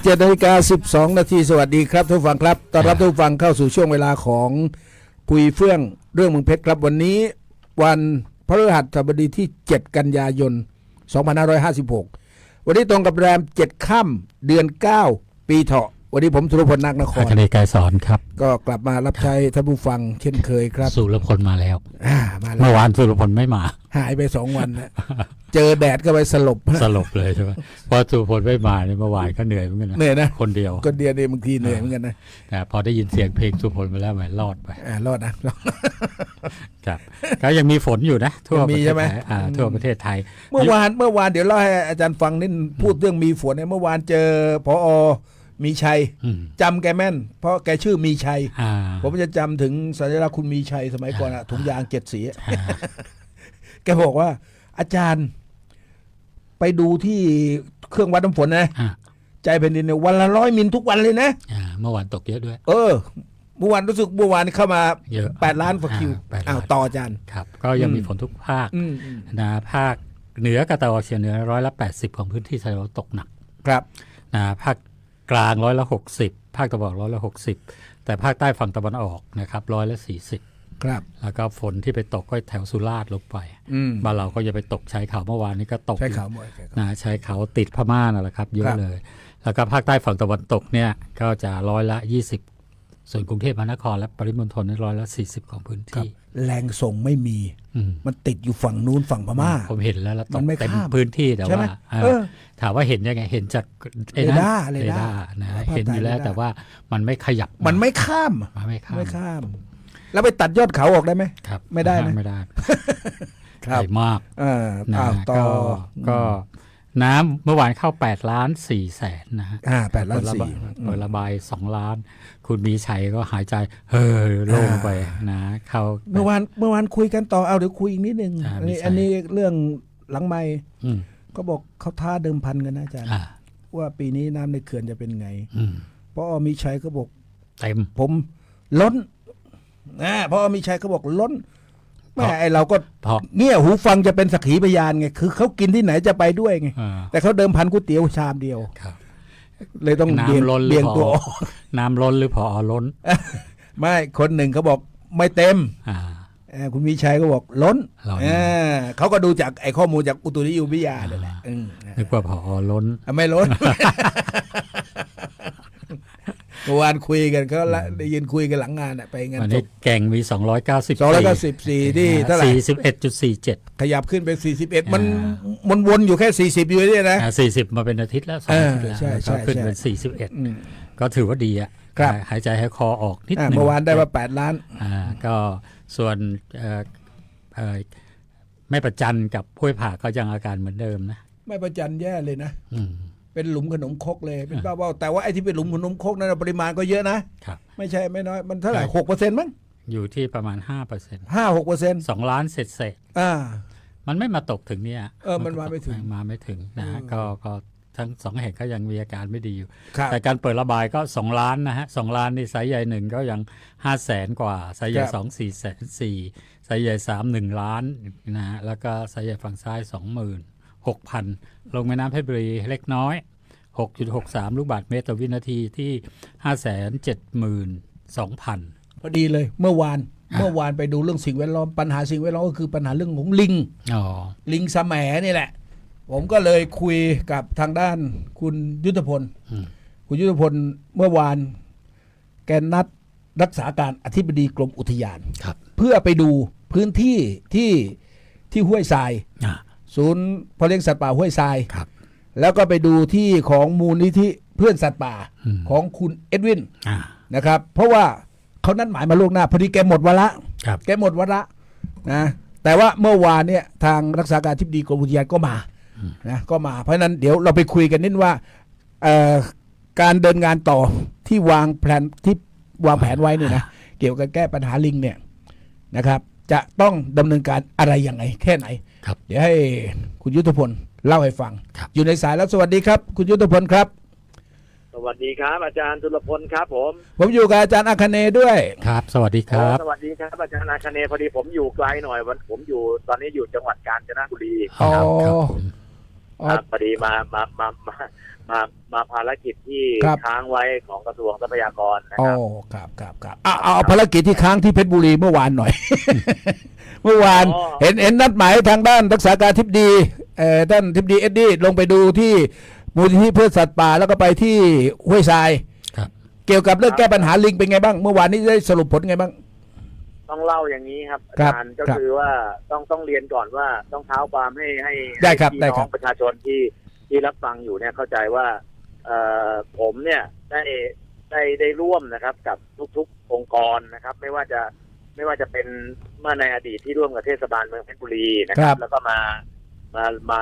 17นาฬิกา12 นาทีสวัสดีครับทุกฟังครับต้อนรับทุกฟังเข้าสู่ช่วงเวลาของคุยเฟื่องเรื่องเมืองเพชรครับวันนี้ วันพฤหัสบดีที่ 7 กันยายน 2556 วันนี้ตรงกับแรม 7 ค่ำเดือน 9 ปีเถาะ วันนี้ผมสุรพลนักนคอารคเนย์ไกรสอนครับ ก็กลับมารับใช้ท่านผู้ฟังเช่นเคยครับสุรพลมาแล้วอ่ามาแล้เมื่วอวานสุรพลไม่มา หายไปสองวันนะเจอแดดก็ไปสลบสลบเลยใช่ไหมเพราะสุรพลไม่มาเนี่ยเมื่อวานก็เหนื่อยเหมือนกันนะเหนื่อยนะคนเดียวคนเดียวเนี่ยบางทีเหนื่อยเหมือนกันนะแต่พอได้ยินเสียงเพลงสุรพลไปแล้วแหมรอดไปอ่ารอดนะรอดครับก็ยังมีฝนอยู่นะทั่วยังปมีระเทใช่ศไหมไทยอ่าทั่วประเทศไทย เมื่อวานเมื่อวานเดี๋ยวเล่าให้อาจารย์ฟังนิดพูดเรื่องมีฝนเนี่ยเมื่อวานเจอพอ มีชัยอืมจำแกแม่น เพราะแกชื่อมีชัยอ่าผมจะจำถึงสัญลักษณ์คุณมีชัยสมัยก่อนอะถุงยางเจ็ดสีอะอ่าแกบอกว่า อาจารย์ ไปดูที่เครื่องวัดน้ำฝนนะอ่าใจแผ่นดินเนี่ยวันละร้อยมิลทุกวันเลยนะอ่าเมื่อวานตกเยอะด้วย เออเมื่อวานรู้สึกเมื่อวานเข้ามาเยอะแปดล้านกว่าคิวอ่าแปดล้านอ้าวต่ออาจารย์ครับ ก็ยังอืมมีฝนทุกภาคอืมอืมนะภาคเหนือกับตะวันออกเฉียงเหนือร้อยละแปดสิบของพื้นที่ไทยเราตกหนัก ครับนะภาค กลางร้อยละหกสิบภาคตะวันออกร้อยละหกสิบแต่ภาคใต้ฝั่งตะวันออกนะครับร้อยละสี่สิบครับ แล้วก็ฝนที่ไปตกก็แถวสุราษฎร์ลงไปอืมบ้านเราก็จะไปตกชายเขาเมื่อวานนี้ก็ตกใช้อยู่ข่าวบ่อยใช้ข่าวนะชายเขาติดพม่านั่นแหละครับเยครัอะบเลย แล้วก็ภาคใต้ฝั่งตะวันตกเนี่ยก็จะร้อยละยี่สิบ ส่วนกรุงเทพมหานครและปริมณฑลนี่ร้อยละสี่สิบของพื้นครับที่ แรงส่งไม่มีอืมมันติดอยู่ฝั่งนู้นฝั่งพม่า ผมเห็นแล้วแล้วตมักนไม่เต็มข้ามพื้นที่แต่ใช่ไหมว่าเออเออถามว่าเห็นยังไงเห็นจากไอ้เรนั้นดาร์เรดาร์นะภาพเห็นอยู่แล้วถ่ายเรดาร์แต่ว่ามันไม่ขยับ มันไม่ข้ามมันไม่ข้ามไม่ข้าม แล้วไปตัดยอดเขาออกได้ไหมครับ ไม่ได้นะไม่ได้ครับใหญ่มากเออนะอ้าวต่อก็ก็ น้ำเมื่อวานเข้า 8 ล้าน4แสนนะฮะอ่าแปดล้านเปิระสี่บายเปิดระบาย 2 ล้าน คุณมีชัยก็หายใจ เฮ้อโล่งไปนะเข้าเมื่อวานเมื่อวานคุยกันต่อเอาเดี๋ยวคุยอีกนิดนึงอ่าอันนี้มีชัยอันนี้เรื่องหลังไม่อืมก็บอกเขาท้าเดิมพันกันนะอาจารย์อ่าว่าปีนี้น้ำในเขื่อนจะเป็นไงอืมเพราะมีชัยก็บอกเต็มผมล้นนะเพราะมีชัยเขาบอกล้นแม่เพราะไอเราก็เพราะเนี่ยหูฟังจะเป็นสักขีพยานไงคือเขากินที่ไหนจะไปด้วยไงอ่าแต่เขาเดิมพันก๋วยเตี๋ยวชามเดียวครับเลยต้องเบี่ยงน้ำล้นหรืเบี่ยองพตัวอออกน้ำล้นหรือพอล้น ไม่คนหนึ่งเขาบอกไม่เต็มอ่าเอ่อคุณมีชัยก็บอกล้นล้นเออเขาก็ดูจากไอ้ข้อมูลจากอุตุนิยมวิทยาเลยแหละอืมนะนึกว่าพอล้นอะไม่ล้น เมื่อวานคุยกันเขาละได้ยินคุยกันหลังงานอะไปงานวันศนี้พแก่งมี 294สองร้อยเก้าสิบสี่ที่เท่าไหร่41.47 ขยับขึ้นเป็นสี่สิบเอ็ดมันอ่มันวนอยู่แค่สี่สิบอยู่เนี่ยนะ อ่า40 มาเป็นอาทิตย์แล้วสองเอออาทิตย์แล้วใช่แล้วใช่ก็ขึ้นใช่เป็นอืม41 ก็ถือว่าดีอะครับ หายใจให้คอออกนิดอะหนึงเมื่อวานได้มาแปดล้าน อ่าก็ส่วนเอ่อเอ่อแม่ประจันกับพ้วยผ่าก็ยังอาการเหมือนเดิมนะ ไม่ประจันแย่เลยนะ อืม เป็นหลุมขนมครกเลยเป็นบ้าๆแต่ว่าไอ้ที่เป็นหลุมขนมครกนั้นนะปริมาณก็เยอะนะ ครับ ไม่ใช่ไม่น้อย มันเท่าไหร่ใช่หกเปอร์เซ็นต์มั้งอยู่ที่ประมาณ5%ห้าหกเปอร์เซ็นต์2ล้านเศษเศษอ่าๆมันไม่มาตกถึงเนี่ยเออมันมาไม่ถึงมาไม่ถึงนะฮะอืมก็ก็ทั้งสองแห่งก็ยังมีอาการไม่ดีอยู่ครับแต่การเปิดระบายก็2ล้านนะฮะสองล้านนี่สายใหญ่หนึ่งก็ยัง5 0 0แสนกว่า สายใหญ่ครับสองสี่แสนสี่สายใหญ่สามหนึ่งล้านนะฮะแล้วก็สายใหญ่ฝั่งซ้ายสองหมื่น หกพันลงแม่น้ำเพชรบุรีเล็กน้อย 6.63 ลูกบาทเมตรต่อวินาทีที่ 5 7 2 0 0 0 พอดีเลยเมื่อวานอะเมื่อวานไปดูเรื่องสิ่งแวดล้อมปัญหาสิ่งแวดล้อมก็คือปัญหาเรื่องของลิงอ๋อลิงสแหมนี่แหละ ผมก็เลยคุยกับทางด้านคุณยุทธพลอืมคุณยุทธพลเมื่อวาน แกนัดรักษาการอธิบดีกรมอุทยานครับเพื่อไปดูพื้นที่ที่ที่ห้วยทรายอ่า ศูนย์เพาะเลี้ยงสัตว์ป่าห้วยทราย ครับ แล้วก็ไปดูที่ของมูลนิธิเพื่อนสัตว์ป่าอืม ของคุณเอ็ดวินอ่า นะครับ เพราะว่าเขานัดหมายมาล่วงหน้า พอดีแกหมดวาระครับ แกหมดวาระนะแต่ว่าเมื่อวานเนี่ยทางรักษาการทิบดีกรมอุทยานก็มานะก็มา เพราะฉะนั้นเดี๋ยวเราไปคุยกันนิดว่าเอ่อการเดินงานต่อที่วางแผนที่วางแผนไว้เนี่ยนะเกี่ยวกับแก้ปัญหาลิงเนี่ยนะครับ จะต้องดำเนินการอะไรยังไงแค่ไหน ครับ เดี๋ยวให้คุณยุทธพลเล่าให้ฟัง ครับ อยู่ในสายแล้วสวัสดีครับ คุณยุทธพลครับ สวัสดีครับ อาจารย์จุลพลครับ ผมผมอยู่กับอาจารย์อาคเนย์ด้วย ครับ สวัสดีครับ สวัสดีครับอาจารย์อาคเนย์พอดีผมอยู่ไกลหน่อยวันผมอยู่ตอนนี้อยู่จังหวัดกาญจนบุรีอ๋อครับผมอ๋อ ครับพอดีมามามามามามาภารกิจที่ครับ ค้างไว้ของกระทรวงทรัพยากรนะอ๋คอรับครับครับครับเอาเอาเอาภารกิจที่ค้างที่เพชรบุรีเมื่อวานหน่อย เมื่อวานอ๋อ เห็นเห็นนัดหมายทางด้านรักษาการทิบดีเอ่อท่านทิบดีเอ็ดดี้ลงไปดูที่มูลนิธิเพื่อสัตว์ป่าแล้วก็ไปที่ห้วยทราย ครับ เกี่ยวกับเรื่องแก้ปัญหาลิงเป็นไงบ้าง เมื่อวานนี้ได้สรุปผลไงบ้าง ต้องเล่าอย่างนี้ครับอาครับจารย์ก็ครับคือว่าต้องต้องเรียนก่อนว่าต้องเท้าความให้ให้ได้ครับให้ได้พี่ครัน้อบ งประชาชนที่ที่รับฟังอยู่เนี่ยเข้าใจว่าเอ่อผมเนี่ยได้ได้ได้ร่วมนะครับกับทุกๆองค์กรนะครับ ไม่ว่าจะ ไม่ว่าจะเป็นเมื่อในอดีตที่ร่วมกับเทศบาลเมืองเพชรบุรีนะคครัรับ บ แล้วก็มามามา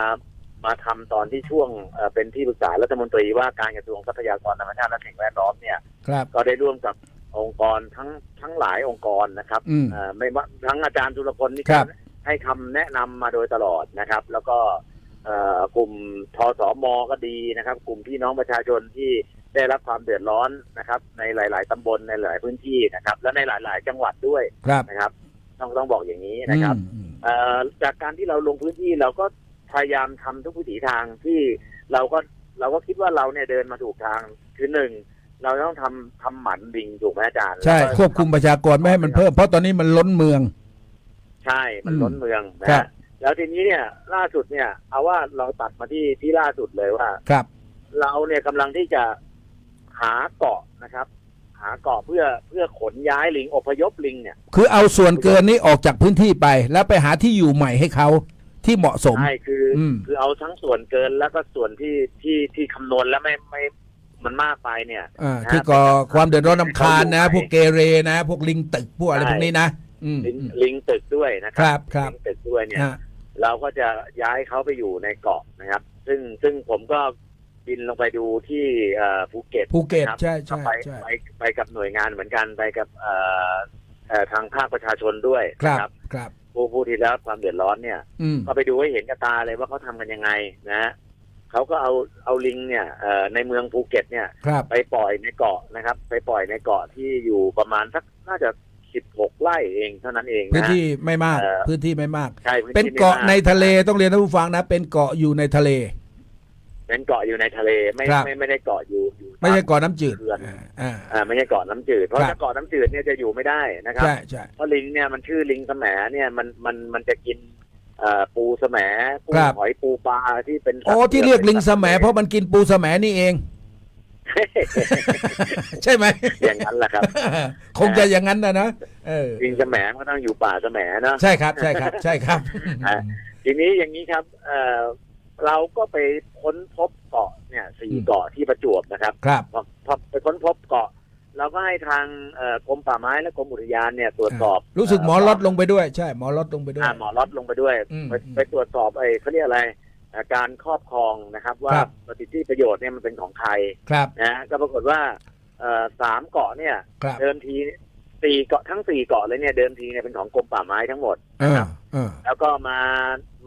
มาทำตอนที่ช่วงเอ่อเป็นที่ปรึกษารัฐมนตรีว่าการกระทรวงทรัพยากรธรรมชาติและสิ่งแวดล้อมเนี่ย ครับ ก็ได้ร่วมกับองค์กรทั้งทั้งหลายองค์กรนะครับอืม เอ่อไม่ว่าทั้งอาจารย์จุลพลนี่ครับ ให้คำแนะนำมาโดยตลอดนะครับ แล้วก็เอ่อกลุ่มทสมก็ดีนะครับ กลุ่มพี่น้องประชาชนที่ ได้รับความเดือดร้อนนะครับ ในหลาย ๆตำบลในหลายพื้นที่นะครับ และในหลาย ๆ จังหวัดด้วยครับนะครับ ต้องต้องบอกอย่างนี้นะครับอืมเอ่อจากการที่เราลงพื้นที่เราก็พยายามทำทุกวิถีทางที่เราก็เราก็คิดว่าเราเนี่ยเดินมาถูกทางคือหนึ่งเราต้องทำทำหมันลิงถูกไหมอาจารย์ใช่ แล้วก็ ควบคุมประชากรไม่ให้มันเพิ่ม เพราะตอนนี้มันล้นเมือง ใช่ มันอืมล้นเมืองนะครับแล้วทีนี้เนี่ย ล่าสุดเนี่ย เอาว่าเราตัดมาที่ที่ล่าสุดเลยว่า ครับ เราเนี่ยกำลังที่จะ หาเกาะนะครับ หาเกาะเพื่อเพื่อขนย้ายลิงอพยพลิงเนี่ย คือเอาส่วนเกินนี้ออกจากพื้นที่ไป แล้วไปหาที่อยู่ใหม่ให้เขาที่เหมาะสมใช่คืออมคือเอาทั้งส่วนเกินแล้วก็ส่วนที่ที่ที่คำนวณแล้วไม่ไม่มันมากไปเนี่ยอ่านะที่ก่อความเดือดร้อนนำคาญนะให้เขาอยู่พวกเกเรนะ พวกลิงตึกพวกอะไรใช่พวกนี้นะอืมลิงอืมลิงตึกด้วยนะคครัรับครับลิงตึกด้วยเนี่ยฮะเราก็จะย้ายเขาไปอยู่ในเกาะนะครับ ซึ่งซึ่งผมก็ บินลงไปดูที่เอ่อภูเก็ตภูเก็ตนะครับ ใช่ก็ใช่ไปใช่ ไปไปกับหน่วยงานเหมือนกันไปกับเอ่อเอ่อทางภาคประชาชนด้วยครับนะครับครับ ผู้ผู้ที่ได้รับความเดือดร้อนเนี่ย อืม ก็ไปดูให้เห็นกับตาเลยว่าเขาทำกันยังไงนะฮะเขาก็เอาเอาลิงเนี่ยเอ่อในเมืองภูเก็ตเนี่ย ครับ ไปปล่อยในเกาะนะครับ ไปปล่อยในเกาะที่อยู่ประมาณสักน่าจะสิบหกไร่เองเท่านั้นเองพื้นนะ ที่ไม่มาก เอ่อ พื้นที่ไม่มาก ใช่พื้เป็นที่ไม่เกาะมในทะเลต้องเรียนท่านผู้ฟังนะ เป็นเกาะอยู่ในทะเล เป็นเกาะอยู่ในทะเลไม่ครับ ไม่ไม่ได้เกาะอยู่อยู่ไม่ใช่เกาะน้ำจืดเขื่อนอ่าอ่า อ่าไม่ใช่เกาะน้ำจืดเพราะครับ ถ้าเกาะน้ำจืดเนี่ยจะอยู่ไม่ได้นะครับ ใช่ใช่ เพราะลิงเนี่ยมันชื่อลิงแสมเนี่ยมันมันมันจะกินเอ่อปูแสมปูครับ หอยปูปลาที่เป็นสัตว์โอ้ที่เรียกลิงป็นแสสัตว์มเพราะมันกินปูแสมนี่เอง ใช่ไหม อย่างนั้นแหละครับ คงจะอย่างนั้นนะนะเออลิงแสมมันก็ต้องอยู่ป่าแสมเนาะใช่ครับ ใช่ครับ ใช่ครับ อ่าทีนี้อย่างนี้ครับเอ่อ เราก็ไปค้นพบเกาะเนี่ยสี่อืมเกาะที่ประจวบนะครับครับพอพอไปค้นพบเกาะ เราก็ให้ทางเอ่อกรมป่าไม้และกรมอุทยานเนี่ยตรวจสอบ รู้สึกหมอลดลงไปด้วย ใช่หมอลดลงไปด้วยอ่าหมอลดลงไปด้วยอืมไปไปตรวจสอบไอ้เขาเรียกอะไรอ่าการครอบครองนะครับ ว่าครับปฏิที่ประโยชน์เนี่ยมันเป็นของใครครับนะก็ปรากฏว่าเอ่อสามเกาะเนี่ยครับเดิมทีสี่เกาะทั้งสี่เกาะเลยเนี่ยเดิมทีเนี่ยเป็นของกรมป่าไม้ทั้งหมด เออเออแล้วก็มา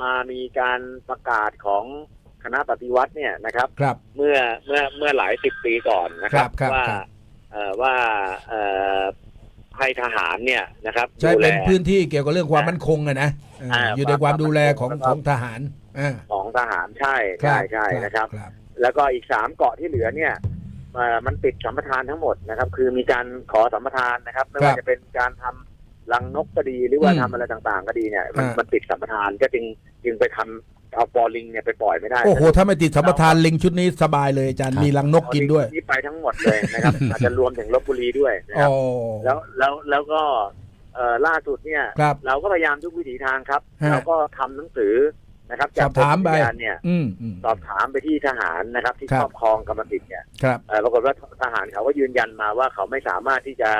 มามีการประกาศของคณะปฏิวัติเนี่ยนะครับ ครับ เมื่อเมื่อเมื่อหลายสิบปีก่อนนะครับ ครับ ว่าครับเอ่อว่าเอ่อให้ทหารเนี่ยนะครับใช่ดูแล เป็นพื้นที่เกี่ยวกับเรื่องความมั่นคงอะนะเอออ่าอยู่ในความดูแลของความมั่นคงของทหารอ่าของทหารใช่ครัใช่บใช่นะครับครับ แล้วก็อีกสามเกาะที่เหลือเนี่ยเอ่อมันติดสัมปทานทั้งหมดนะครับ คือมีการขอสัมปทานนะครับ ไม่ว่าจะเป็นการทำ รังนกก็ดีหรือว่าอืมทำอะไรต่างๆ ก็ดีเนี่ยมันอ่ามั มันติดสัมปทานก็จึงจึงไปทำเอาปอลิงเนี่ยไปปล่อยไม่ได้โอ้โห ถ้าไม่ติดสัมปทานลิงชุดนี้สบายเลยอาจารย์ ครับ มีรังนกกินด้วยนี่ไปทั้งหมดเลยนะครับ อาจจะรวมถึงลบบุรีด้วยนะคอ๋รับอแล้วแล้วแล้วก็เอ่อล่าสุดเนี่ย ครับ เราก็พยายามทุกวิถีทางครับฮะเราก็ทำหนังสือนะครับสอบถามไป กรอุทยนเนี่ย อืมอืม สอบถามไปที่ทหารนะครับ ที่ครัคบ รอบครองกรรมสิทธิ์เนี่ยครับ เอ่อปรากฏว่าทหารเขาก็ยืนยันมาว่าเขาไม่สามารถที่จะ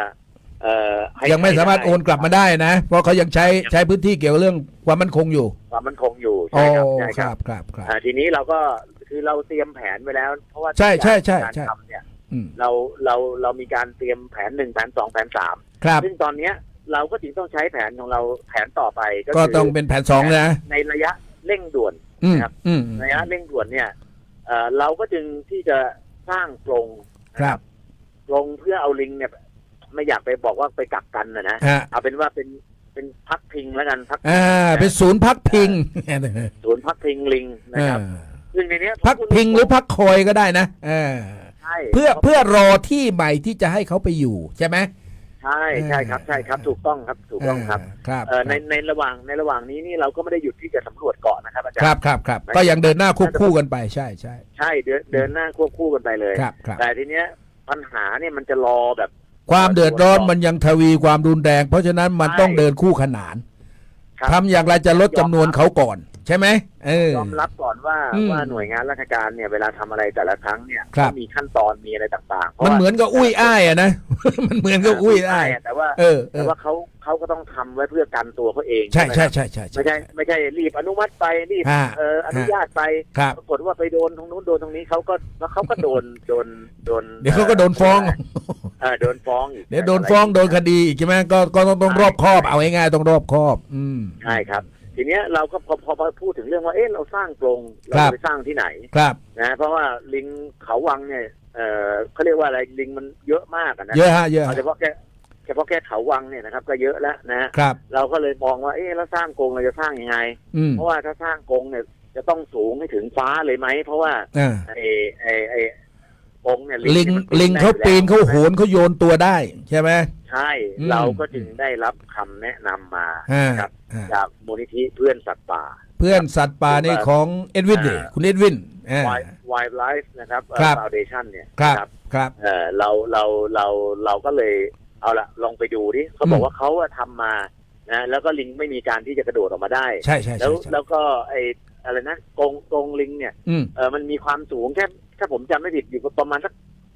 เอ่อให้ยังไม่สามารถโอนกลับมาได้นะ เพราะเขายังใช้ใช้พื้นที่เกี่ยวกับเรื่องความมั่นคงอยู่ความมั่นคงอยู่โอ้ใช่ครับใช่คครัรับบครับครับ อ่าทีนี้เราก็คือเราเตรียมแผนไว้แล้ว เพราะว่าใช่ใช่ใช่การใช่ ทำเนี่ยอืมเราเราเรามีการเตรียมแผนหนึ่งแผนสองแผนสามครับ ซึ่งตอนเนี้ยเราก็จึงต้องใช้แผนของเราแผนต่อไปก็ก็คือต้องเป็นแผนสองนะในระยะเร่งด่วน อืมครับอืมระยะเร่งด่วนเนี่ยเอ่อเราก็จึงที่จะสร้างกรงนะครับ กรงเพื่อเอาลิงเนี่ย ไม่อยากไปบอกว่าไปกักกันนะนะฮะ เอาเป็นว่าเป็นเป็นพักพิงแล้วกันพักอ่าเป็นศูนย์พักพิงศูนย์พักพิงลิงนะเอครับอซึ่งในเนี้ยพักพิงหรือพักคอยก็ได้นะเออใช่เพื่อเพื่อรอที่ใหม่ที่จะให้เขาไปอยู่ใช่ไหม ใช่ใช่ครับ ใช่ครับ ถูกต้องครับถูกต้องครับ เครับเอ่อในในระหว่างในระหว่างนี้นี่เราก็ไม่ได้หยุดที่จะสำรวจเกาะนะครับอาจารครับย์ครับครับก็ยังเดินหน้าควบคู่กันไปใช่ใช่ใช่เดินเดินหน้าควบคู่กันไปเลย ครับครับแต่ทีเนี้ยปัญหาเนี่ยมันจะรอแบบ ความเดือดร้อนมันยังทวีความรุนแรง เพราะฉะนั้นมันใช่ต้องเดินคู่ขนานครับ ทำอย่างไรจะลดจำนวนเขาก่อนใช่ไหมเออ ยอมรับก่อนว่าอืมว่าหน่วยงานราชการเนี่ยเวลาทำอะไรแต่ละครั้งเนี่ยครับ ก็มีขั้นตอนมีอะไรต่างๆพราะมันว่าเหมือนกับอุ้ยอ้ายอะนะ มันเหมือนกับอุ้ยอ้าย แต่ว่าเออเอแต่อว่าเขาเขาก็ต้องทำไว้เพื่อกันตัวเขาเองใช่ไหมใช่ครับใช่ใช่ใช่ ไม่ใช่ไม่ใช่รีบอนุมัติไปรีบอ่า เอออนุญาตไปครับ ปรากฏว่าไปโดนตรงนู้นโดนตรงนี้เขาก็แล้วเขาก็โดนโดนโดนเดี๋ยวเขาก็โดนฟ้อง เออโดนฟ้องอีก เดี๋ยวโดนฟ้องโดนคดีอีกใช่ไหมก็ก็ต้องต้องรอบคอบเอาง่ายๆต้องรอบคอบ อืม ใช่ครับ ทีเนี้ยเราก็พอพอพอพูดถึงเรื่องว่าเอ๊ะเราสร้างกรงเราครับจะไปสร้างที่ไหนครับนะเพราะว่าลิงเขาวังเนี่ยเออเขาเรียกว่าอะไรลิงมันเยอะมากอะนะเยอะฮะเยอะเอาฮะเฉพาะแค่เฉพาะแค่เขาวังเนี่ยนะครับ ก็เยอะแล้วนะครับ เราก็เลยมองว่าเอ๊ะแล้วสร้างกรงเราจะสร้างยังไงอืมเพราะว่าถ้าสร้างกรงเนี่ยจะต้องสูงให้ถึงฟ้าเลยไหมเพราะว่าอ่าไอ้ไอ้ไอ้ กรงเนี่ยลิงเนี่ยมันลิงได้เขาอยู่แล้วปีนเขาโหนเขาโยนตัวได้ใช่ไหม ใช่ อืม เราก็จึงได้รับคำแนะนำมาอ่าครับ อ่าจากมูลนิธิเพื่อนสัตว์ป่า เพื่อนสัตว์ป่านี่ของเอ็ดวินดิอ่า คุณเอ็ดวินอ่า Wild Wildlife นะครับครับ ฟาวเดชั่นเนี่ยครับนะครับเออเราเราเราเราก็เลยเอาละลองไปดูดิเขาบออืกม ว่าเขาอะทำมานะแล้วก็ลิงไม่มีการที่จะกระโดดออกมาได้ ใช่ใช่แล้ใช่วใช่ แล้วก็ไอ อะไรนะกรงกรงลิงเนี่ยอืมเออมันมีความสูงแค่ถ้าผมจำไม่ผิดอยู่ประมาณสัก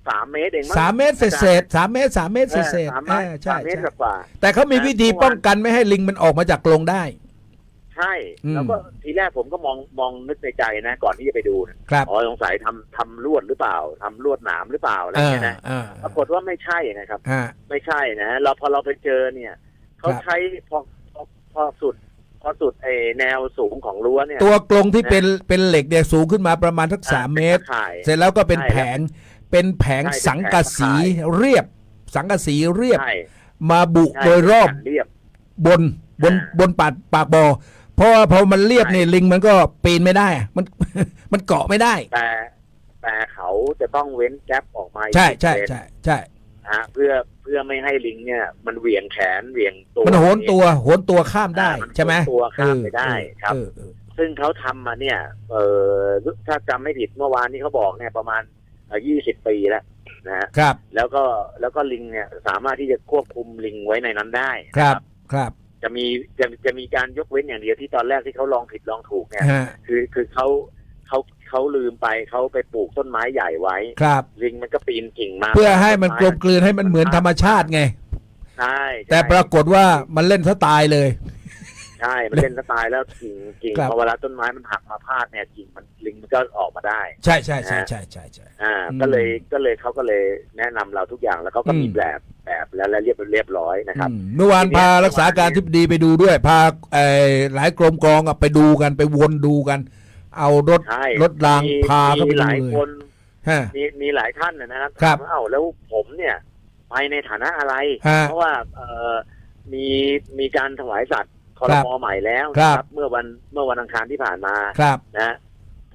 สามเมตรเองมั้งสามเมตรเศษเศษสามเมตรสามเมตรเอเศษอเศษสามเมอ่าตรใช่สามเมตรใช่กว่า แต่เขามีวิธีเมื่อวานป้องกันไม่ให้ลิงมันออกมาจากกรงได้ ใช่อืม แล้วก็ทีแรกผมก็มองมองนึกในใจนะ ก่อนที่จะไปดูนะครับ อ๋อสงสัยทำทำลวดหรือเปล่าทำลวดหนามหรือเปล่าอะไรอ่าเงี้ยนะอ่าปรากฏว่าไม่ใช่นะครับ อ่า ไม่ใช่นะเราพอเราไปเจอเนี่ยเขาครับ ใช้พอพอพอสุดพ อสุดไอแนวสูงของรั้วเนี่ย ตัวกรงที่เป็นเป็นเหล็กเนี่ยสูงขึ้นมาประมาณสักสามเมตรป็นข่ายเสร็จแล้วก็เป็นใช่แผงเป็นแผงใช่เป็นสังกะสีแผงตะข่ายเรียบ สังกะสีเรียบใช่มาบุใช่โดยรอบเรียบบนบนอ่าบนปากปากบ่อเพราะว่าพอมันเรียบใช่เนี่ยลิงมันก็ปีนไม่ได้อะมันมันเกาะไม่ได้ แต่แต่เขาจะต้องเว้นแกลบออกมาอีกใช่ใช่10เซนใช่ใช่ฮะเพื่อ เพื่อไม่ให้ลิงเนี่ย มันเหวี่ยงแขนเหวี่ยงตัวมันโหนตัวโหนตัวข้ามได้อ่ามันใช่ไหมโหนตัวข้ามไปได้เออครับเออเออซึ่งเขาทำมาเนี่ย เออถ้าจำไม่ผิดเมื่อวานนี้เขาบอกเนี่ยประมาณยี่สิบปีแล้วนะฮะครับ แล้วก็แล้วก็ลิงเนี่ยสามารถที่จะควบคุมลิงไว้ในนั้นได้คนะรับครับ จะมีจะจะมีการยกเว้นอย่างเดียวที่ตอนแรกที่เขาลองผิดลองถูกเนี่ยฮะคือคือเขาเขา เขาลืมไปเขาไปปลูกต้นไม้ใหญ่ไว้ครับ ลิงมันก็ปีนกิ่งมาเพื่อให้มันกลมกลืนให้มันเหมือนธรรมชาติไงใช่ใช่แต่ปรากฏว่ามันเล่นซะตายเลยใช่มันเล่นสไตล์แล้วกิ่งกิ่งครับพอเวลาต้นไม้มันหักมาพาดเนี่ยกิ่งมันลิงมันก็ออกมาได้ ใช่ใช่ใช่ใช่ใช่ใช่อ่าอืมก็เลยก็เลยเขาก็เลยแนะนำเราทุกอย่างแล้วเขาก็มีอืมแบบแบบแล้วและเรียบเรียบร้อยนะครับอืมเมื่อวานทีเนี้ยพารักษาการทิบดีไปดูด้วย พาเอ่อหลายกรมกองอะไปดูกันไปวนดูกัน เอารถใช่รถรางมีพาเข้าไปมีดูหลายเลยคน ฮะ มีมีหลายท่านนะนะครับครับถามว่าเอ้าแล้วผมเนี่ยไปในฐานะอะไร ฮะเพราะว่าเอ่อมีมีการถวายสัตว์คอรครับมอใหม่แล้วครับ นะเมื่อวันเมื่อวันอังคารที่ผ่านมาครับ นะ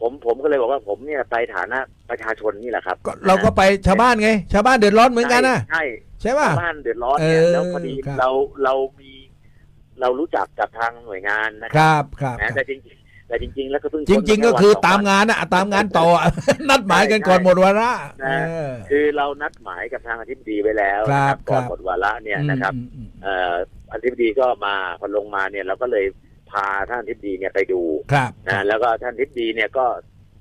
ผมผมก็เลยบอกว่าผมเนี่ยไปฐานะประชาชนนี่แหละครับก็เราก็ไปชาวบ้านไง ชาวบ้านเดือดร้อนเหมือนกันนะใช่ ใช่ใช่ป่ะ ชาวบ้านเดือดร้อนเนี่ยเออแล้วพอดีครับ เราเรามีเรารู้จักกับทางหน่วยงานนะคครับรับครับ นะแต่จริงๆ แต่จริง ๆ แล้วก็เพิ่งจริง ๆ ก็คือพ้นตามแค่วันสงานอะตามงานต่ออะนัดหมายกันก่อนหมดวาระนะเออคือเรานัดหมายกับทางอธิบดีไว้แล้วครับนะก่อนครับหมดวาระเนี่ยนะครับอืมอืมอืมเอ่ออธิบดีก็มาพอลงมาเนี่ยเราก็เลยพาท่านอธิบดีเนี่ยไปดูครับนะแล้วก็ท่านอธิบดีเนี่ยก็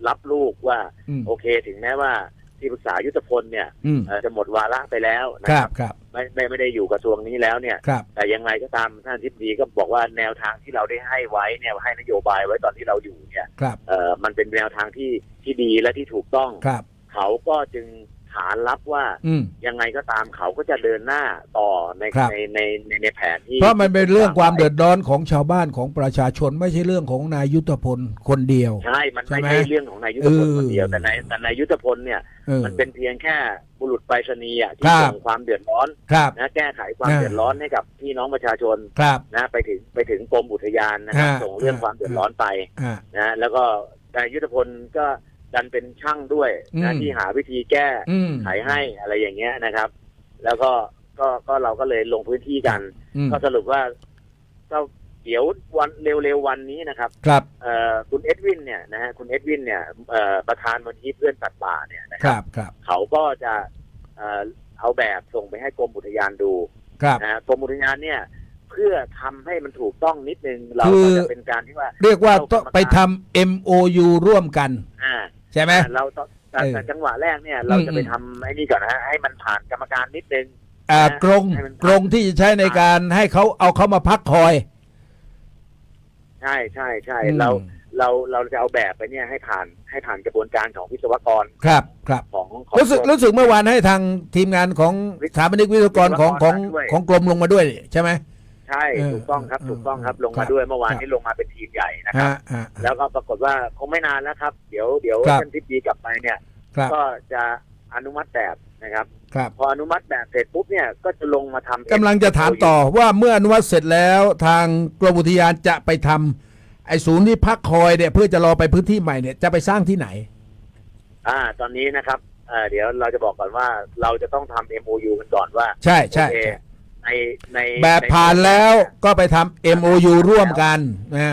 รับลูกว่าอืมโอเคถึงแม้ว่า ที่ปรึกษายุทธพลเนี่ยอืม เอ่อจะหมดวาระไปแล้วนะคครัรับบครับ ไม่ไม่ไม่ได้อยู่กระทรวงนี้แล้วเนี่ย ครับ แต่ยังไงก็ตามท่านอธิบดีก็บอกว่าแนวทางที่เราได้ให้ไว้เนี่ยให้นโยบายไว้ตอนที่เราอยู่เนี่ยครับ เอ่อมันเป็นแนวทางที่ที่ดีและที่ถูกต้อง ครับ เขาก็จึง ขานรับว่าอืม ยังไงก็ตามเขาก็จะเดินหน้าต่อในครับ ในในในในแผนที่เพราะมันเป็นเรื่องความเดือดร้อนของชาวบ้านของประชาชนไม่ใช่เรื่องของนายยุทธพลคนเดียว ใช่ มันใช่ไม่ไหมใช่เรื่องของนายยุทธพลเออคนเดียวแต่นายแต่นายยุทธพลเนี่ย เออ มันเป็นเพียงแค่บุรุษไปรษณีย์อะคที่รับ ส่งความเดือดร้อนครับ นะแก้ไขความอ่า เดือดร้อนให้กับพี่น้องประชาชนครับ นะไปถึงไปถึงกรมอุทยานนะครับอ่าส่งเรื่องอ่าความเดือดร้อนไปอ่า นะแล้วก็ได้แต่ยุทธพลก็ ดันเป็นช่างด้วยนะอืม ที่หาวิธีแก้อืมไขให้อะไรอย่างเงี้ยนะครับ แล้วก็ก็ก็เราก็เลยลงพื้นที่กัน อืมก็สรุปว่าก็เดี๋ยววันเร็วๆวันนี้นะครับ ครับเอ่อคุณเอ็ดวินเนี่ยนะฮะคุณเอ็ดวินเนี่ยเอ่อประธานมูลที่เพื่อนสัตว์ป่าเนี่ยนะคครัรับบครับเขาก็จะเอ่อเอาแบบส่งไปให้กรมอุทยานดูครับ นะฮะกรมอุทยานเนี่ย เพื่อทำให้มันถูกต้องนิดนึงเราคือ ก็จะเป็นการที่ว่า เรียกว่าเข้าต้องกรรมการไปทำ MOU ร่วมกัน อ่า ใช่ไหม เราต้องแต่เออแต่จังหวะแรกเนี่ย เราจะไปอืม ทำไอ้นี่ก่อนนะฮะให้มันผ่านกรรมการนิดนึง อ่านะกรงให้มันกรงที่จะใช้ในการให้เขาเอาเขามาพักคอย ใช่ใช่ใช่อืม เราเราเราจะเอาแบบไปเนี่ยให้ผ่านให้ผ่านกระบวนการของวิศวกรครับครับ ของของ รู้สึกกมรู้สึกเมื่อวานให้ทางทีมงานของสถาปนิกวิศวกรของของวิศวกรมาด้วย ของกรมลงมาด้วย ใช่ไหม ใช่เออถูกต้องครับเออถูกต้องครับเออลงครัมาบด้วยเมื่อวานครับนี้ลงมาเป็นทีมใหญ่นะครับฮะฮะแล้วก็ปรากฏว่าคงไม่นานแล้วครับ เดี๋ยวเดี๋ยวครับท่านทิพดีกลับไปเนี่ยครับก็จะอนุมัติแบบนะครับครับพออนุมัติแบบเสร็จปุ๊บเนี่ยก็จะลงมาทำกำลังจะถามต่อว่าเมื่ออนุมัติเสร็จแล้วทางกรมอุทยานจะไปทำไอ้ศูนย์ที่พักคอยเนี่ยเพื่อจะรอไปพื้นที่ใหม่เนี่ยจะไปสร้างที่ไหน อ่า ตอนนี้นะครับเอ่อเดี๋ยวเราจะบอกก่อนว่าเราจะต้องทำ MOU กันก่อนว่า ใช่ใช่โอเคใช่ ในในแบบในผ่านแล้วก็ไปทำ MOU ร่วมกันอ่า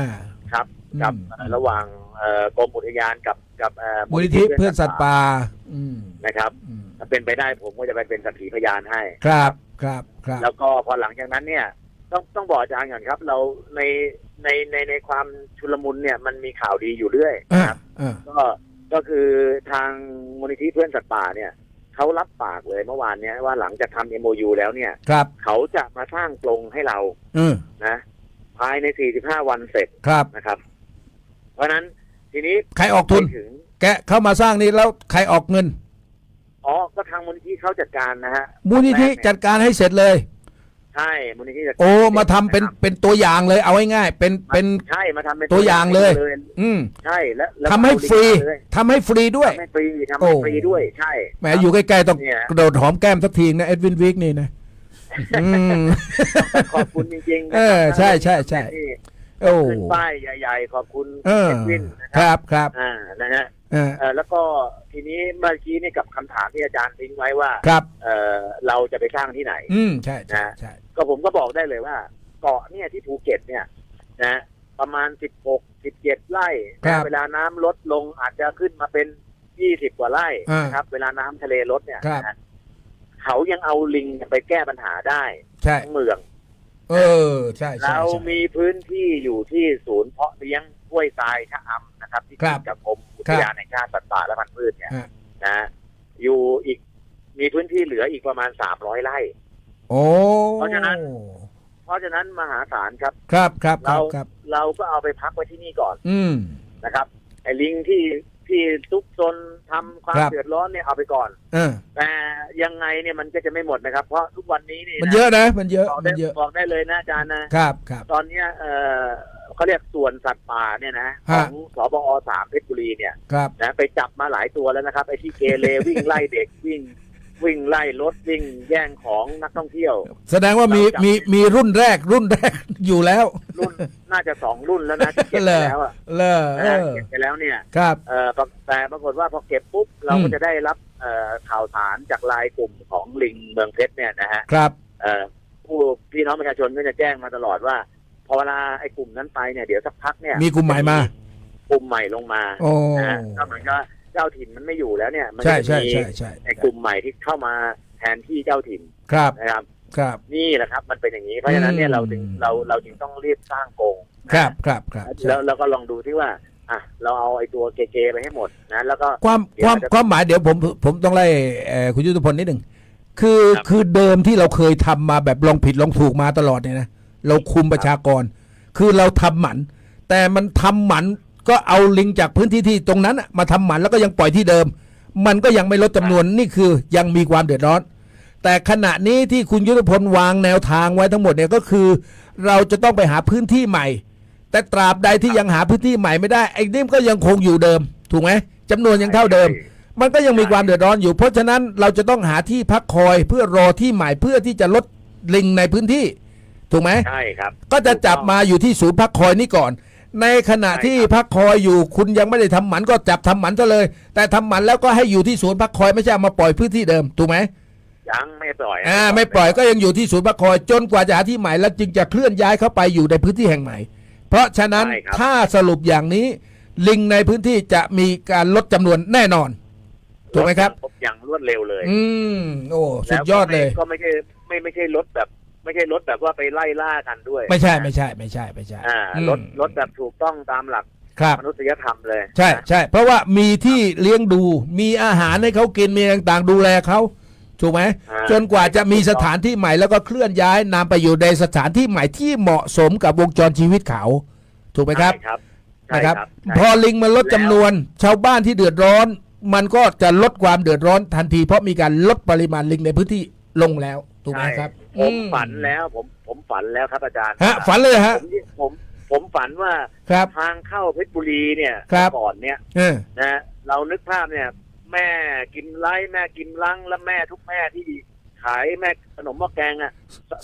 ครับกับอืมเอ่อระหว่างเอ่อกรมอุทยานกับกับเอ่อมูลนิธิเพื่อนสัตว์ป่าอืมนะครับอืมถ้าเป็นไปได้ผมก็จะไปเป็นสักขีพยานให้ครับครับครับ แล้วก็พอหลังจากนั้นเนี่ย ต้องต้องบอกอาจารย์ก่อนครับ เราในในในในความชุลมุนเนี่ยมันมีข่าวดีอยู่เรื่อยอ่านะครับอ่าก็ก็คือทางมูลนิธิเพื่อนสัตว์ป่าเนี่ย เขารับปากเลยเมื่อวานเนี้ยว่าหลังจากทำ MOU แล้วเนี่ย ครับ เขาจะมาสร้างกรงให้เราอืมนะ ภายใน 45 วันเสร็จครับ นะครับ เพราะฉะนั้นทีนี้ใครออกทุน ไปถึงแกะเข้ามาสร้างนี่แล้วใครออกเงิน อ๋อก็ทางมูลนิธิเขาจัดการนะฮะมูลนิธิแรกเยจัดการให้เสร็จเลย ใช่มูลนิธิจัดการโอ้มาทำเป็นนะครับเป็นตัวอย่างเลยเอาง่ายๆเป็นเป็น ใช่มาทำเป็นตัวอย่างเลย อืมใช่แล้วแล้วทำให้เอาลิงก์ฟรีมาเลยทำให้ฟรีด้วย ทำให้ฟรีทำโอ้ ให้ฟรีด้วยใช่ แหมอยู่ใกล้ๆต้องเนี่ย กระโดดหอมแก้มสักทีนะเอ็ดวินวิกนี่นะอืม ขอบคุณจริงๆนะเออใช่ใช่ใช่ ที่โอ้ขึ้นป้ายใหญ่ ๆ ขอบคุณเออเอ็ดวินนะคครับรับครับอ่านะฮะเออเออแล้วก็ทีนี้เมื่อกี้นี่กับคำถามที่อาจารย์ทิ้งไว้ว่า ครับ เออเราจะไปสร้างที่ไหน อืมใช่ใช่ใช่ ก็ผมก็บอกได้เลยว่า เกาะเนี่ยที่ภูเก็ตเนี่ย นะประมาณสิบหกสิบเจ็ดไร่นะเวลาน้ำลดลงอาจจะขึ้นมาเป็นยี่สิบกว่าไร่นะครับ เวลาน้ำทะเลลดเนี่ยครับนะเขายังเอาลิงไปแก้ปัญหาได้ใช่ ทั้งเมือง เออ ใช่ใช่เราใช่ มีพื้นที่อยู่ที่ศูนย์เพาะเลี้ยงห้วยทรายชะอำนะครับ ที่ครับติดกับกรมอุทยานแห่งชาติสัตว์ป่าและพันธุ์พืชเนี่ยฮะ นะ อยู่อีกมีพื้นที่เหลืออีกประมาณสามร้อยไร่ โอ้เพราะฉะนั้น เพราะฉะนั้นมหาศาลครับ ครับครับคเรารับครับ เราก็เอาไปพักไว้ที่นี่ก่อนอืม นะครับ ไอ้ลิงที่ที่ซุกซนทำความครับ เดือดร้อนเนี่ยเอาไปก่อน เออแต่ยังไงเนี่ยมันก็จะไม่หมดนะครับ เพราะทุกวันนี้นี่มันเยอะนะ มันเยอะบอกมัได้นเยอะ บอกได้เลยนะอาจารย์นะ ครับครับ ตอนเนี้ยเออเขาเรียกส่วนสัตว์ป่าเนี่ยนะขฮะ องสบอสามเพชรบุรีเนี่ยครับ นะไปจับมาหลายตัวแล้วนะครับไอ้ที่เกเร วิ่งไล่เด็กวิ่ง วิ่งไล่รถวิ่งแย่งของนักท่องเที่ยว แสดงว่ามีเราจับมีมีรุ่นแรกรุ่นแรกอยู่แล้ว รุ่นน่าจะสองรุ่นแล้วนะที่เก็บไปแล้วอะเลอเอนะอเก็บไปแล้วเนี่ยครับเอ่อปรแต่ปรากฏว่าพอเก็บปุ๊บเราอืก็มจะได้รับเอ่อข่าวสารจากไลายกลุ่มของลิงเมืองเพชรเนี่ยนะฮะครับเอ่อผู้พี่น้องประชาชนก็จะแจ้งมาตลอดว่าพอเวลาไอ้กลุ่มนั้นไปเนี่ยเดี๋ยวสักพักเนี่ยมีกลุ่มใหม่มากลุ่มใหม่ลงมาโอ้นะฮะก็เหมือนกับ เจ้าถิ่นมันไม่อยู่แล้วเนี่ยมันใช่ก็จะใช่มีใช่ใช่ไอ้กลุ่มใหม่ที่เข้ามาแทนที่เจ้าถิ่นครับนะครับ ครับ นี่แหละครับ มันเป็นอย่างนี้เพราะฉะนั้นเนี่ยอืมเราถึงเราเราจึงต้องรีบสร้างกรงครับครับครับใช่แล้วเราก็ลองดูที่ว่าอะเราเอาไอ้ตัวเกๆไปให้หมดนะแล้วก็ ความเดี๋ยวความจะความหมายเดี๋ยวผมผมต้องไล่เอ่อคุณยุทธพลนิดหนึ่งคือครับ คือเดิมที่เราเคยทำมาแบบลองผิดลองถูกมาตลอดเนี่ยนะเราคุมประชากร คือเราทำหมัน แต่มันทำหมัน ก็เอาลิงจากพื้นที่ที่ตรงนั้นน่ะมาทำหมันแล้วก็ยังปล่อยที่เดิม มันก็ยังไม่ลดจำนวนนี่คือยังมีความเดือดร้อน แต่ขณะนี้ที่คุณยุทธพลวางแนวทางไว้ทั้งหมดเนี่ยก็คือ เราจะต้องไปหาพื้นที่ใหม่ แต่ตราบใดที่ยังหาพื้นที่ใหม่ไม่ได้ไอ้นี่ก็ยังคงอยู่เดิม ถูกไหมจำนวนยังเท่าเดิม มันก็ยังมีความเดือดร้อนอยู่ เพราะฉะนั้นเราจะต้องหาที่พักคอยเพื่อรอที่ใหม่เพื่อที่จะลดลิงในพื้นที่ ถูกไหมใช่ครับ ก็จะจับมาอยู่ที่ศูนย์พักคอยนี่ก่อน ในขณะที่พักคอยอยู่คุณยังไม่ได้ทำหมันก็จับทำหมันซะเลย แต่ทำหมันแล้วก็ให้อยู่ที่ศูนย์พักคอยไม่ใช่เอามาปล่อยพื้นที่เดิมถูกไหมยังไม่ปล่อยอ่าไม่ปล่อยก็ยังอยู่ที่ศูนย์พักคอยจนกว่าจะหาที่ใหม่แล้วจึงจะเคลื่อนย้ายเข้าไปอยู่ในพื้นที่แห่งใหม่ เพราะฉะนั้นถ้าสรุปอย่างนี้ ลิงในพื้นที่จะมีการลดจำนวนแน่นอนถูกไหมครับลดอย่างรวดเร็วเลย อืมโอ้สุดยอดเลยแล้วก็ไม่ก็ไม่ใช่ไม่ไม่ใช่รถแบบ ไม่ใช่รถแบบว่าไปไล่ล่ากันด้วยไม่ใช่ไม่ใช่ไม่ใช่ไม่ใช่อ่าอืมรถรถแบบถูกต้องตามหลักครับมนุษยธรรมเลย ใช่ใช่เพราะว่ามีที่เลี้ยงดูมีอาหารให้เขากินมีต่างๆ ดูแลเขาถูกไหมอ่าจนกว่าจะมีสถานที่ใหม่แล้วก็เคลื่อนย้ายนำไปอยู่ในสถานที่ใหม่ที่เหมาะสมกับวงจรชีวิตเขา ถูกไหมครับใช่ครับใช่นะครับใช่พอลิงมันลดจำนวน ชาวบ้านที่เดือดร้อน มันก็จะลดความเดือดร้อนทันที เพราะมีการลดปริมาณลิงในพื้นที่ลงแล้วถูกไหมครับ ผมอืฝันแล้ว ผมผมฝันแล้วครับอาจารย์ฮะฝันเลยเหรอฮะ ผมผมผมฝันว่าครับ ทางเข้าเพชรบุรีเนี่ยครับ ก่อนเนี่ยเออ นะเรานึกภาพเนี่ย แม่กินไล่แม่กินลังและแม่ทุกแม่ที่ขายแม่ขนมหม้อแกงอะ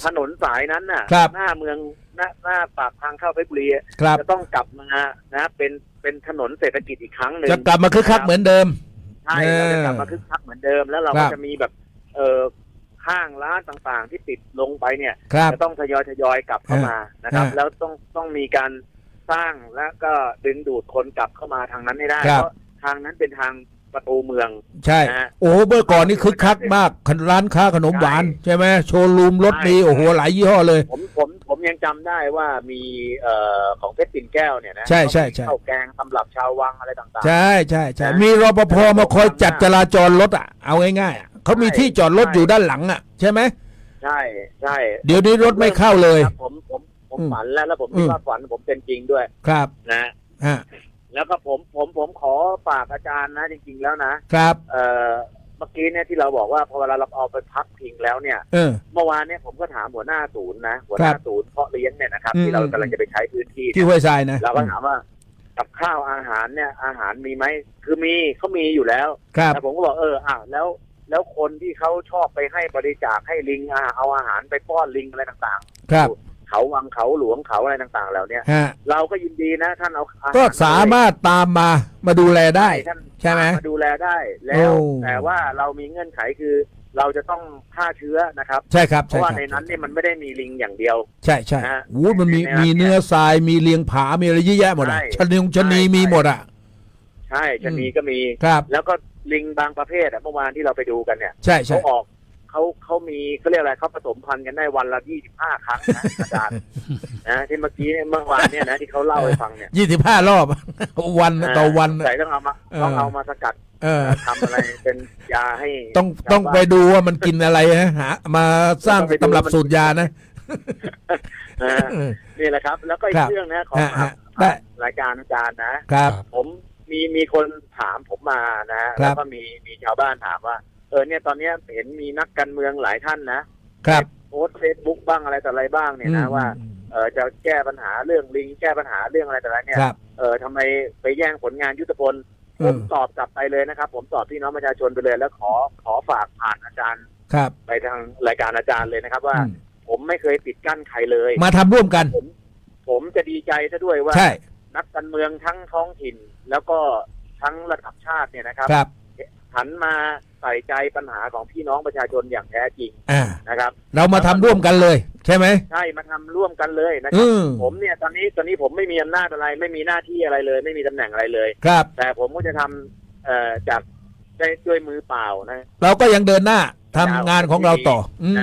ถนนสายนั้นน่ะ ครับ หน้าเมืองหน้าหน้าปากทางเข้าเพชรบุรีอะครับ จะต้องกลับมานะเป็นเป็นถนนเศรษฐกิจอีกครั้งหนึ่ง จะกลับมาคึกคักเหมือนเดิม ใช่เราจะกลับมาคึกคักเหมือนเดิมแล้วเราครัก็บจะมีแบบเออ ข้างร้านต่างๆ ที่ติดลงไปเนี่ยครับ จะต้องทยอยทยอยกลับเข้ามานะครับฮะแล้วต้องต้องมีการสร้างและก็ดึงดูดคนกลับเข้ามาทางนั้นให้ได้ครับ เพราะทางนั้นเป็นทางประตูเมือง ใช่ นะฮะโอ้โหเมื่อก่อนนี่คึกคักมากร้านค้าขนมหวาน ใช่ไหมโชว์รูมรถมีใช่ โอ้โห หลายยี่ห้อเลย ผมผมผมยังจำได้ว่ามีเอ่อของเพชรปิ่นแก้วเนี่ยนะใช่ใช่ใช่ ข้าวแกงสำหรับชาววังอะไรต่างๆใช่ใช่ใช่นะมีรปภมาคอยจัดจราจรรถอะ เอาง่ายๆอะ เขามีใช่ที่จอดรถใช่อยู่ด้านหลังอะใช่ไหมใช่ใช่เดี๋ยวนี้รถไม่เข้าเลย ครับผมผมผมอืมฝันแล้วแล้วผมอืคิดมว่าฝันผมเป็นจริงด้วยครับนะฮะแล้วก็ผมผมผมขอฝากอาจารย์นะ จริง ๆ แล้วนะครับ เอ่อเมื่อกี้เนี่ยที่เราบอกว่าพอเวลาเราเอาไปพักพิงแล้วเนี่ย เออ เมื่อวานเนี่ยผมก็ถามหัวหน้าศูนย์นะหัวหน้าครับศูนย์เพาะเลี้ยงเนี่ยนะครับอืม ที่เรากำลังจะไปใช้พื้นที่ที่ห้วยทรายนะเราก็ถามว่ากับข้าวอาหารเนี่ย อาหารมีไหมคือมีเขามีอยู่แล้วครับ แต่ผมก็บอกเอออะแล้ว แล้วคนที่เขาชอบไปให้บริจาคให้ลิงอะเอาอาหารไปป้อนลิงอะไรต่างครับๆเขาวังเขาหลวงเขาอะไรต่างๆเหล่าเนี้ยฮะเราก็ยินดีนะท่านเอาอาหารก็สามารถตามมามาดูแลได้ท่านใช่ไหมมาดูแลได้แล้ว โอ้ แต่ว่าเรามีเงื่อนไขคือ เราจะต้องฆ่าเชื้อนะครับ ใช่ครับเพใช่ราะคว่ารับในนั้นเนี่ยมันไม่ได้มีลิงอย่างเดียว ใช่ใช่นะฮะโอ้มันมีในนั้นมีเนื้อทรายมีเลียงผามีอะไรเยอะแยะหมดอะใช่ชะนีชะนีใช่ มีหมดอะ ใช่จะมีก็มี ครับ แล้วก็ ลิงบางประเภทอะเมื่อวานที่เราไปดูกันเนี่ยใช่ใช่ เขาออกเขาเขามีเขาเรียกอะไรเขาผสมพันธุ์กันได้วันละยี่สิบห้าครั้งนะ อาจารย์นะที่เมื่อกี้เนี่ยเมื่อวานเนี่ยนะที่เขาเล่าให้ฟังเนี่ยยี่สิบห้ารอบ วันต่อวัน ใส่ต้องเอามาเออ ต้องเอามาสกัดเออ ทำอะไรเป็นยาให้ต้องชาวต้องไปบ้าน ดูว่ามันกินอะไรฮะหามาสร้างต้องไปดูตำรับว่ามันสูตรยานะ นะเออนี่แหละครับ แล้วก็อีครักบเรื่องนะของฮะฮะได้ รายการอาจารย์นะ ครับ ผม มีมีคนถามผมมานะครัแล้วบก็มีมีชาวบ้านถามว่า เออเนี่ยตอนเนี้ยเห็นมีนักการเมืองหลายท่านนะครับ โพสเฟซบุ๊กบ้างอะไรต่ออะไรบ้างเนี่ยนะอืมว่าเออจะแก้ปัญหาเรื่องลิงแก้ปัญหาเรื่องอะไรต่ออะไรเนี่ย ครับ เออทำไมไปแย่งผลงานยุทธพลเอผอมตอบกลับไปเลยนะครับ ผมตอบพี่น้องประชาชนไปเลย แล้วขอขอฝากผ่านอาจารย์ครับไปทางรายการอาจารย์เลยนะครับ ว่าอืมผมไม่เคยปิดกั้นใครเลย มาทำร่วมกัน ผม ผมจะดีใจซะด้วยว่า ใช่ นักการเมืองทั้งท้องถิ่น แล้วก็ทั้งระดับชาติเนี่ยนะครับครับ หันมาใส่ใจปัญหาของพี่น้องประชาชนอย่างแท้จริงอ่า นะครับ เรามาทำร่วมกันเลย ใช่ไหม ใช่มาทำร่วมกันเลยนะคอืรับม ผมเนี่ยตอนนี้ตอนนี้ผมไม่มีอำนาจอะไร ไม่มีหน้าที่อะไรเลย ไม่มีตำแหน่งอะไรเลย ครับ แต่ผมก็จะทำเอ่อจากได้ด้วยมือเปล่านะ เราก็ยังเดินหน้าทำงานของเราต่อ อืม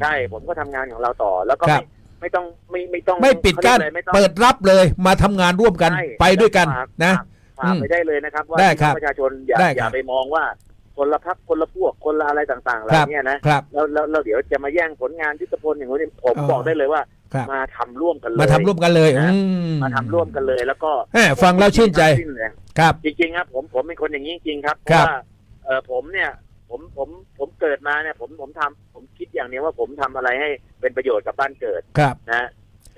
ใช่ผมก็ทำงานของเราต่อ แล้วก็ครัไม่บ ไม่ต้องไม่ไม่ต้องไม่ปิดกั้นขารียอะไไม่ต้อง เปิดรับเลยมาทำงานร่วมกันใช่ไปด้วยกันฝากนะ ฝากฝากไปได้เลยนะครับ ว่าได้พี่คน้รัอบงประชาชนอย่าได้ครับ อย่าไปมองว่า คนละพักคนละพวกคนละอะไรต่างๆเหล่าครับนี้นะครับ แล้วแล้วแล้วเดี๋ยวจะมาแย่งผลงานยุทธพลอย่างนี้ผมอ๋อ บอกได้เลยว่า ครับ มาทำร่วมกันเลยมาทำร่วมกันเลยนะอืมาทำร่วมกันเลยแล้วก็แหมฟังแล้วชื่นใจสิ้เลย ครับ จริงๆครับผมผมเป็นคนอย่างนี้จริงๆครับเพครัราะบว่าเออผมเนี่ย ผมผมผมเกิดมาเนี่ย ผมผมทำผมคิดอย่างเนี้ยว่าผมทำอะไรให้เป็นประโยชน์กับบ้านเกิดครับ นะ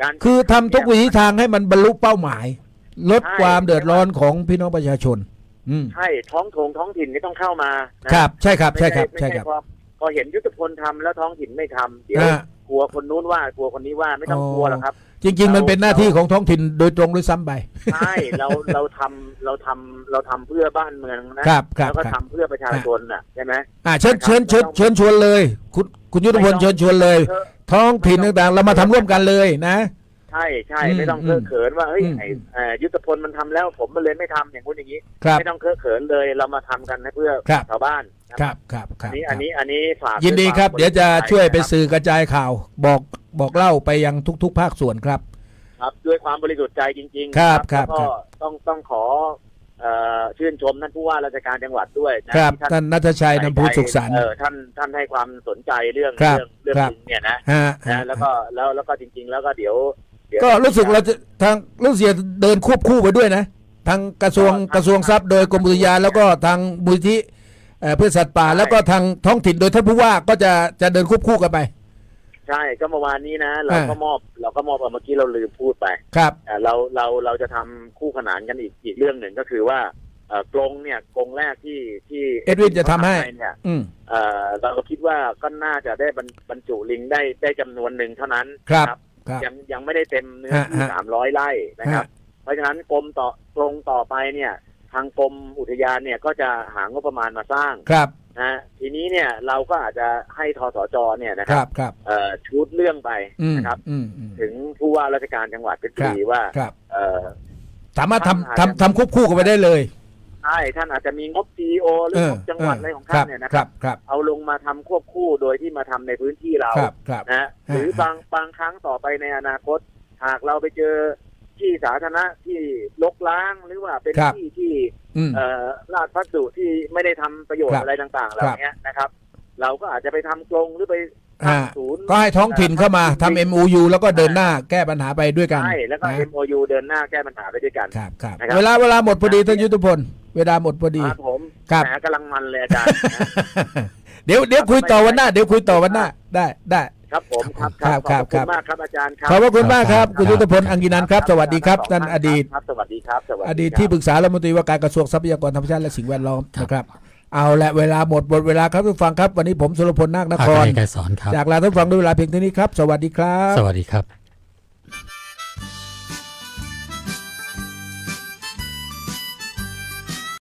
การคือทำทุกวิถีทางให้มันบรรลุเป้าหมาย ลดใช่ความเดือดร้อนของพี่น้องประชาชน อืมใช่ท้องทงท้องถิ่นนี่ต้องเข้ามานะครับ ใช่ครับ ไม่ใช่ครับ ไม่ใช่ครับพอพอเห็นยุทธพลทำแล้วท้องถิ่นไม่ทำเดี๋ยว อ่า กลัวคนนู้นว่ากลัวคนนี้ว่าไม่ต้องอ๋อกลัวหรอกครับ จริง ๆ มันเป็นหน้าที่ของท้องถิ่นโดยตรงด้วยซ้ำไปใช่เราเราทำเราทำเราทำเพื่อบ้านเมืองนะครับครับแล้วก็ครับทำเพื่อประชาชนน่ะใช่ไหม อ่าเชิญเชิญเชิญเชิญชวนเลย คุณคุณยุทธพลเชิญชวนเลยเออท้องถิ่นต่างๆ เรามาทำร่วมกันเลยนะ ใช่ใช่อืมไม่ต้องเคอะเขินว่าเฮ้ยอืมไอ้เอ่อยุทธพลมันทำแล้วผมมันเลยไม่ทำอย่างนู้นอย่างนี้ครับไม่ต้องเคอะเขินเลยเรามาทำกันให้เพื่อครับชาวบ้านนะครับครับคอัรันบนี้คอัรันบนี้อันนี้ฝากยินดีครับวามเดี๋ยวจะช่วยไปบริสุทธิ์ใจสื่อกระจายข่าว บอกบอกเล่าไปยังทุก ๆ ภาคส่วนครับ ครับด้วยความบริสุทธิ์ใจจริง ๆ ครับแล้วก็ครับต้องต้องขอเอ่อชื่นชมท่านผู้ว่าราชการจังหวัดด้วยนะครับที่ท่านนัทชัยนำพูสุขสันต์เออท่านท่านให้ความสนใจเรื่องครับเรื่องเรื่องครับลิงเนี่ยนะฮะนะแล้วก็แล้วแล้วก็จริง ๆ แล้วก็เดี๋ยวเดี๋ยว ก็รู้สึกเราจะทางรู้สึกจะเดินควบคู่ไปด้วยนะ ทางกระทรวงก็ทางกระทรวงทรัพย์โดยกรมอุทยานแล้วก็ทางมูลที่เอ่อเพื่อสัตว์ป่าใช่แล้วก็ทางท้องถิ่นโดยท่านผู้ว่าก็จะจะเดินควบคู่กันไป ใช่ก็เมื่อวานนี้นะ เราอ่าก็มอบเราก็มอบเออเมื่อกี้เราลืมพูดไปครับเอ่อเราเราเราจะทำคู่ขนานกันอีกอีกเรื่องหนึ่งก็คือว่าเอ่อกรงเนี่ยกรงแรกที่ที่เอ็ดวินจะทำให้เนี่ยอืมเอ่อเราคิดว่าก็น่าจะได้บรรบรรจุลิงได้ได้จำนวนหนึ่งเท่านั้นครับนะ ครับยังยังไม่ได้เต็มเนื้อฮะที่ฮะ สามร้อยไร่นะครับฮะเพราะฉะนั้นกรมต่อกรงต่อไปเนี่ย ทางกรมอุทยานเนี่ยก็จะหางบประมาณมาสร้างครับนะทีนี้เนี่ยเราก็อาจจะให้ทสจเนี่ยนะคครัรับบครับเอ่อชุดเรื่องไปอืมนะครับ อืมอืม ถึงผู้ว่าราชการจังหวัดเพชรบุรีว่าครับ เอ่อ สามารถท่านทำอาจจะทำทำควบคู่กันไปได้เลย ใช่ท่านอาจจะมีงบ CEO หรือเอองบจังหวัดอะไรของท่านเนี่ยนะคครัรับบครับ เอาลงมาทำควบคู่โดยที่มาทำในพื้นที่เราครับครับนะหรือบางบางครั้งต่อไปในอนาคต หากเราไปเจอที่สาธารณะที่ลกล้างหรือว่าเป็นครับที่ที่อืมเอ่อราดพัสดุที่ไม่ได้ทำประโยชครัน์บอะไรต่างๆเหล่าครับนี้นะครับ เราก็อาจจะไปทำกรงหรือไป อ่าทำศูนย์ก็ให้ท้องถิ่นเข้ามาทำ MOU แล้วก็เดินหน้าแก้ปัญหาไปด้วยกันใช่แล้วก็ นะ MOU เดินหน้าแก้ปัญหาไปด้วยกัน ครับครับนะครับ เวลาเวลาหมดพอดีท่านยุทธพล เวลาหมดพอดี ครับผมครับ แหมกำลังมันเลยอาจารย์นะ เดี๋ยวเดี๋ยวคุยต่อวันหน้า เดี๋ยวคุยต่อวันหน้าได้ได้ ครับผมครับครับขอบครัคุบณมากครับอาจารย์ครัขอบพระคุณมากครับครับ คุณยุทธพลอังกินันท์ครับ สวัสดีครับทั้งท่านสงอดีต ครับสวัสดีครับสวัสดีอดีตครับที่ปรึกษารัฐมนตรีว่าการกระทรวงทรัพยากรธรรมชาติและสิ่งแวดล้อมครับนะครับ เอาละเวลาหมดหมดเวลาครับทุกฟังครับ วันนี้ผมสุรพลนาคนภาคครไกรสอนครับจากลาท่านฟังด้วยเวลาเพียงเท่านี้ครับ สวัสดีครับ สวัสดีครับ